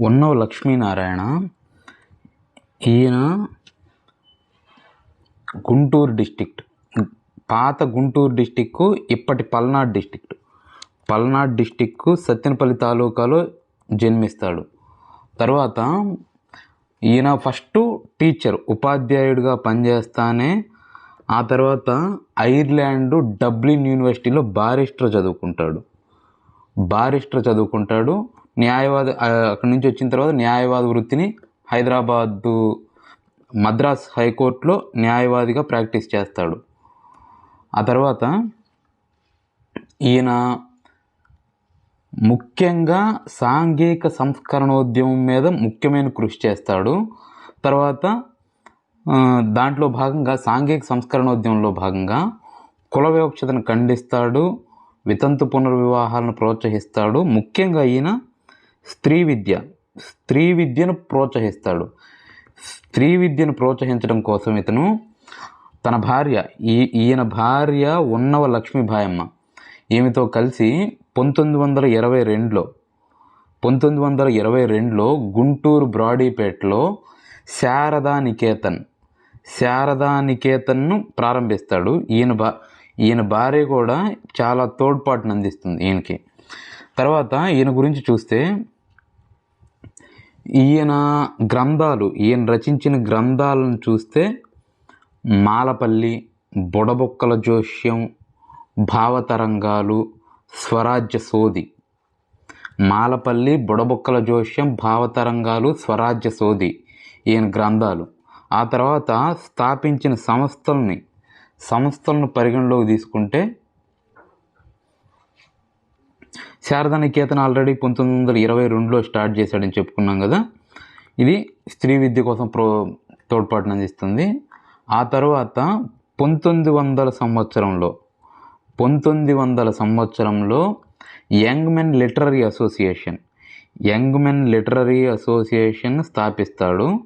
ఉన్నవ లక్ష్మీనారాయణ ఈయన గుంటూరు డిస్టిక్ట్ పాత గుంటూరు డిస్టిక్ ఇప్పటి పల్నాడు డిస్టిక్ట్ పల్నాడు డిస్టిక్ సత్యనపల్లి తాలూకాలో జన్మిస్తాడు. తర్వాత ఈయన ఫస్ట్ టీచర్ ఉపాధ్యాయుడిగా పనిచేస్తానే ఆ తర్వాత ఐర్లాండ్ డబ్లిన్ యూనివర్సిటీలో బారిస్టర్ చదువుకుంటాడు. బారిస్టర్ చదువుకుంటాడు. న్యాయవాద అక్కడి నుంచి వచ్చిన తర్వాత న్యాయవాద వృత్తిని హైదరాబాదు మద్రాస్ హైకోర్టులో న్యాయవాదిగా ప్రాక్టీస్ చేస్తాడు. ఆ తర్వాత ఈయన ముఖ్యంగా సాంఘిక సంస్కరణోద్యమం మీద ముఖ్యమైన కృషి చేస్తాడు. తర్వాత దాంట్లో భాగంగా సాంఘిక సంస్కరణోద్యమంలో భాగంగా కుల వివక్షతను ఖండిస్తాడు వితంతు పునర్వివాహాలను ప్రోత్సహిస్తాడు. ముఖ్యంగా ఈయన స్త్రీ విద్య. స్త్రీ విద్యను ప్రోత్సహిస్తాడు. స్త్రీ విద్యను ప్రోత్సహించడం కోసం ఇతను తన భార్య ఈ ఈయన భార్య ఉన్నవ లక్ష్మీభాయమ్మ ఈమెతో కలిసి పంతొమ్మిది వందల ఇరవై రెండులో పంతొమ్మిది వందల ఇరవై రెండులో గుంటూరు బ్రాడీపేటలో శారదా నికేతన్ శారదా నికేతన్ను ప్రారంభిస్తాడు. ఈయన బా ఈయన భార్య కూడా చాలా తోడ్పాటును అందిస్తుంది ఈయనకి. తర్వాత ఈయన గురించి చూస్తే ఈయన గ్రంథాలు ఈయన రచించిన గ్రంథాలను చూస్తే మాలపల్లి బుడబొక్కల జోష్యం భావతరంగాలు స్వరాజ్య సోది. మాలపల్లి బుడబొక్కల జోష్యం భావతరంగాలు స్వరాజ్య సోది ఈయన గ్రంథాలు. ఆ తర్వాత స్థాపించిన సంస్థల్ని సంస్థలను పరిగణలోకి తీసుకుంటే శారదా నికేతన్ ఆల్రెడీ పంతొమ్మిది వందల ఇరవై రెండులో స్టార్ట్ చేశాడని చెప్పుకున్నాం కదా. ఇది స్త్రీ విద్య కోసం ప్రో తోడ్పాటును అందిస్తుంది. ఆ తర్వాత పంతొమ్మిది వందల సంవత్సరంలో పంతొమ్మిది వందల సంవత్సరంలో young men literary association young men literary association స్థాపిస్తాడు.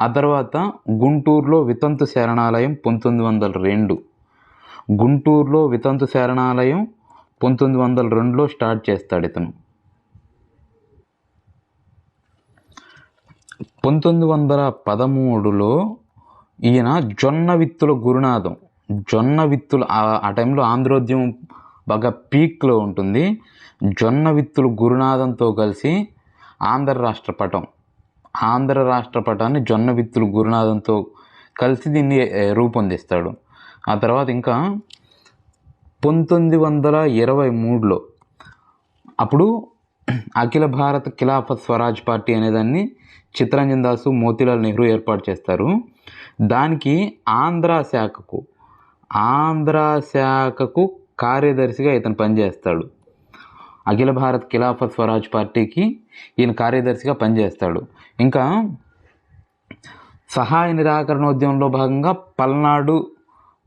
ఆ తర్వాత గుంటూరులో వితంతు శరణాలయం పంతొమ్మిది వందల రెండు గుంటూరులో వితంతు శరణాలయం పంతొమ్మిది వందల రెండులో స్టార్ట్ చేస్తాడు ఇతను. పంతొమ్మిది వందల పదమూడులో ఈయన జొన్న విత్తుల గురునాథం. జొన్న విత్తులు ఆ- టైంలో ఆంధ్రోద్యమం బాగా పీక్లో ఉంటుంది. జొన్న విత్తులు గురునాథంతో కలిసి ఆంధ్ర రాష్ట్ర పటం ఆంధ్ర రాష్ట్ర పటాన్ని జొన్న విత్తులు గురునాథంతో కలిసి దీన్ని రూపొందిస్తాడు. ఆ తర్వాత ఇంకా పంతొమ్మిది వందల ఇరవై మూడులో అప్పుడు అఖిల భారత ఖిలాఫత్ స్వరాజ్ పార్టీ అనేదాన్ని చిత్తరంజన్ దాసు మోతీలాల్ నెహ్రూ ఏర్పాటు చేస్తారు. దానికి ఆంధ్ర శాఖకు ఆంధ్ర శాఖకు కార్యదర్శిగా ఇతను పనిచేస్తాడు. అఖిల భారత్ ఖిలాఫత్ స్వరాజ్ పార్టీకి ఈయన కార్యదర్శిగా పనిచేస్తాడు. ఇంకా సహాయ నిరాకరణోద్యమంలో భాగంగా పల్నాడు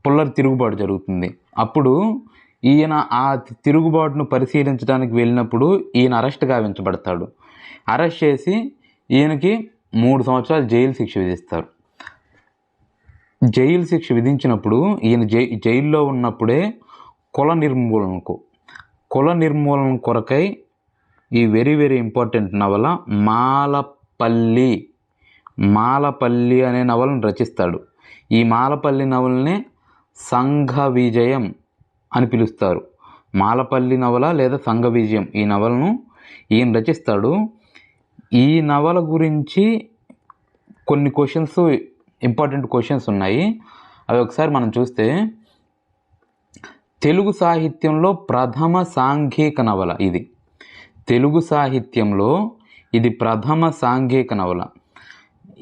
పుల్లర్ తిరుగుబాటు జరుగుతుంది. అప్పుడు ఈయన ఆ తిరుగుబాటును పరిశీలించడానికి వెళ్ళినప్పుడు ఈయన అరెస్ట్ గావించబడతాడు. అరెస్ట్ చేసి ఈయనకి మూడు సంవత్సరాలు జైలు శిక్ష విధిస్తారు. జైలు శిక్ష విధించినప్పుడు ఈయన జై జైల్లో ఉన్నప్పుడే కుల నిర్మూలనకు కుల నిర్మూలన కొరకై ఈ వెరీ వెరీ ఇంపార్టెంట్ నవల మాలపల్లి మాలపల్లి అనే నవలను రచిస్తాడు. ఈ మాలపల్లి నవలనే సంఘ విజయం అని పిలుస్తారు. మాలపల్లి నవల లేదా సంఘ విజయం ఈ నవలను ఈయన రచిస్తాడు. ఈ నవల గురించి కొన్ని క్వశ్చన్స్ ఇంపార్టెంట్ క్వశ్చన్స్ ఉన్నాయి. అవి ఒకసారి మనం చూస్తే తెలుగు సాహిత్యంలో ప్రథమ సాంఘిక నవల ఇది. తెలుగు సాహిత్యంలో ఇది ప్రథమ సాంఘిక నవల.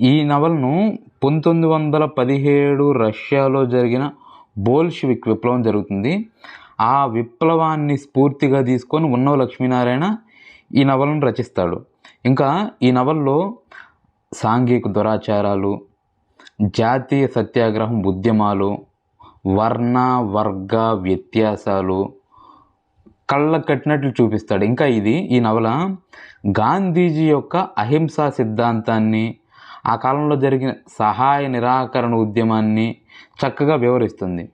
ఈ నవలను పంతొమ్మిది వందల పదిహేడు రష్యాలో జరిగిన బోల్షివిక్ విప్లవం జరుగుతుంది. ఆ విప్లవాన్ని స్ఫూర్తిగా తీసుకొని ఉన్నవ లక్ష్మీనారాయణ ఈ నవలను రచిస్తాడు. ఇంకా ఈ నవల్లో సాంఘిక దురాచారాలు జాతీయ సత్యాగ్రహం ఉద్యమాలు వర్ణ వర్గ వ్యత్యాసాలు కళ్ళ కట్టినట్లు చూపిస్తాడు. ఇంకా ఇది ఈ నవల గాంధీజీ యొక్క అహింసా సిద్ధాంతాన్ని ఆ కాలంలో జరిగిన సహాయ నిరాకరణ ఉద్యమాన్ని చక్కగా వివరిస్తుంది.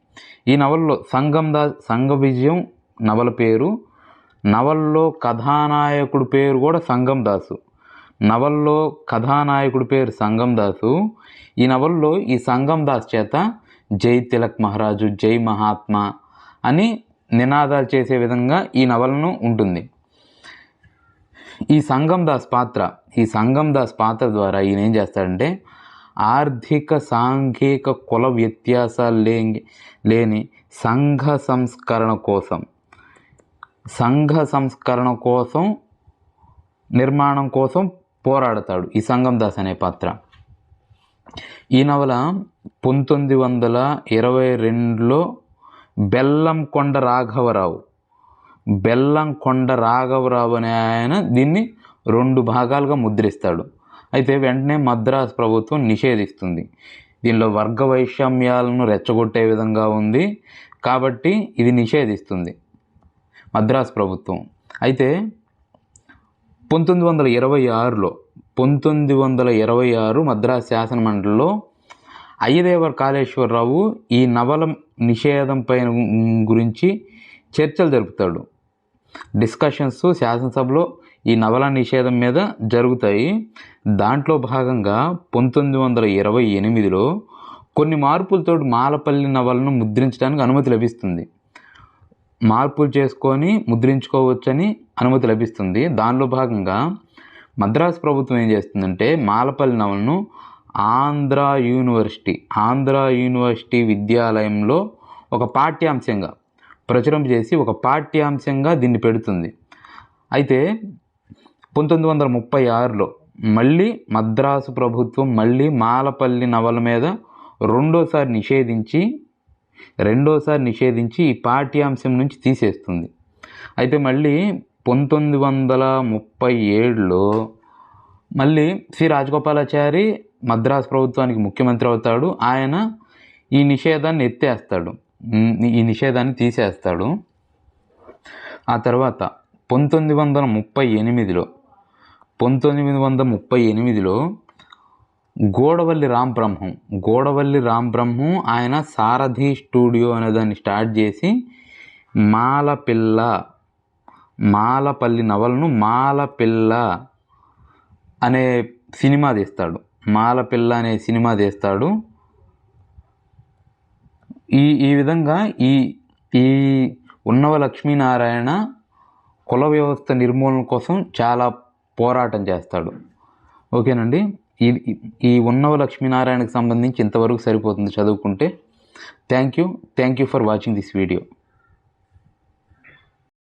ఈ నవలలో సంఘం దా సంఘ విజయం నవల పేరు నవల్లో కథానాయకుడి పేరు కూడా సంగం దాసు. నవల్లో కథానాయకుడి పేరు సంగం దాసు. ఈ నవల్లో ఈ సంగం దాస్ చేత జై తిలక్ మహారాజు జై మహాత్మా అని నినాదాలు చేసే విధంగా ఈ నవలను ఉంటుంది. ఈ సంగం దాస్ పాత్ర ఈ సంగం దాస్ పాత్ర ద్వారా ఈయన ఏం చేస్తాడంటే ఆర్థిక సాంఘిక కుల వ్యత్యాసాలు లేని లేని సంఘ సంస్కరణ కోసం సంఘ సంస్కరణ కోసం నిర్మాణం కోసం పోరాడతాడు ఈ సంగం దాస్ అనే పాత్ర. ఈ నవల పంతొమ్మిది వందల ఇరవై రెండులో బెల్లంకొండ రాఘవరావు బెల్లంకొండ రాఘవరావు అనే ఆయన దీన్ని రెండు భాగాలుగా ముద్రిస్తాడు. అయితే వెంటనే మద్రాసు ప్రభుత్వం నిషేధిస్తుంది. దీనిలో వర్గ వైషమ్యాలను రెచ్చగొట్టే విధంగా ఉంది కాబట్టి ఇది నిషేధిస్తుంది మద్రాసు ప్రభుత్వం. అయితే పంతొమ్మిది వందల ఇరవై ఆరులో పంతొమ్మిది వందల ఇరవై ఆరు మద్రాసు శాసన మండలిలో అయ్యదేవర కాళేశ్వరరావు ఈ నవల నిషేధం పైన గురించి చర్చలు జరుపుతాడు. డిస్కషన్స్ శాసనసభలో ఈ నవల నిషేధం మీద జరుగుతాయి. దాంట్లో భాగంగా పంతొమ్మిది వందల ఇరవై ఎనిమిదిలో కొన్ని మార్పులతో మాలపల్లి నవలను ముద్రించడానికి అనుమతి లభిస్తుంది. మార్పులు చేసుకొని ముద్రించుకోవచ్చని అనుమతి లభిస్తుంది. దానిలో భాగంగా మద్రాసు ప్రభుత్వం ఏం చేస్తుందంటే మాలపల్లి నవలను ఆంధ్ర యూనివర్సిటీ ఆంధ్ర యూనివర్సిటీ విద్యాలయంలో ఒక పాఠ్యాంశంగా ప్రచురం చేసి ఒక పాఠ్యాంశంగా దీన్ని పెడుతుంది. అయితే పంతొమ్మిది వందల ముప్పై ఆరులో మళ్ళీ మద్రాసు ప్రభుత్వం మళ్ళీ మాలపల్లి నవల మీద రెండోసారి నిషేధించి రెండోసారి నిషేధించి ఈ పాఠ్యాంశం నుంచి తీసేస్తుంది. అయితే మళ్ళీ పంతొమ్మిది వందల ముప్పై ఏడులో మళ్ళీ శ్రీ రాజగోపాలాచారి మద్రాసు ప్రభుత్వానికి ముఖ్యమంత్రి అవుతాడు. ఆయన ఈ నిషేధాన్ని ఎత్తేస్తాడు. ఈ నిషేధాన్ని తీసేస్తాడు. ఆ తర్వాత పంతొమ్మిది వందల ముప్పై ఎనిమిదిలో పంతొమ్మిది వందల ముప్పై ఎనిమిదిలో గోడవల్లి రామ్ బ్రహ్మం గోడవల్లి రామ్ బ్రహ్మం ఆయన సారథి స్టూడియో అనే దాన్ని స్టార్ట్ చేసి మాలపిల్ల మాలపల్లి నవలను మాలపిల్ల అనే సినిమా తీస్తాడు. మాలపిల్ల అనే సినిమా తీస్తాడు. ఈ ఈ విధంగా ఈ ఈ ఉన్నవ లక్ష్మీనారాయణ కుల వ్యవస్థ నిర్మూలన కోసం చాలా పోరాటం చేస్తాడు. ఓకేనండి? ఈ ఈ ఉన్నవ లక్ష్మీనారాయణకు సంబంధించి ఇంతవరకు సరిపోతుంది చదువుకుంటే. Thank you. Thank you for watching this video.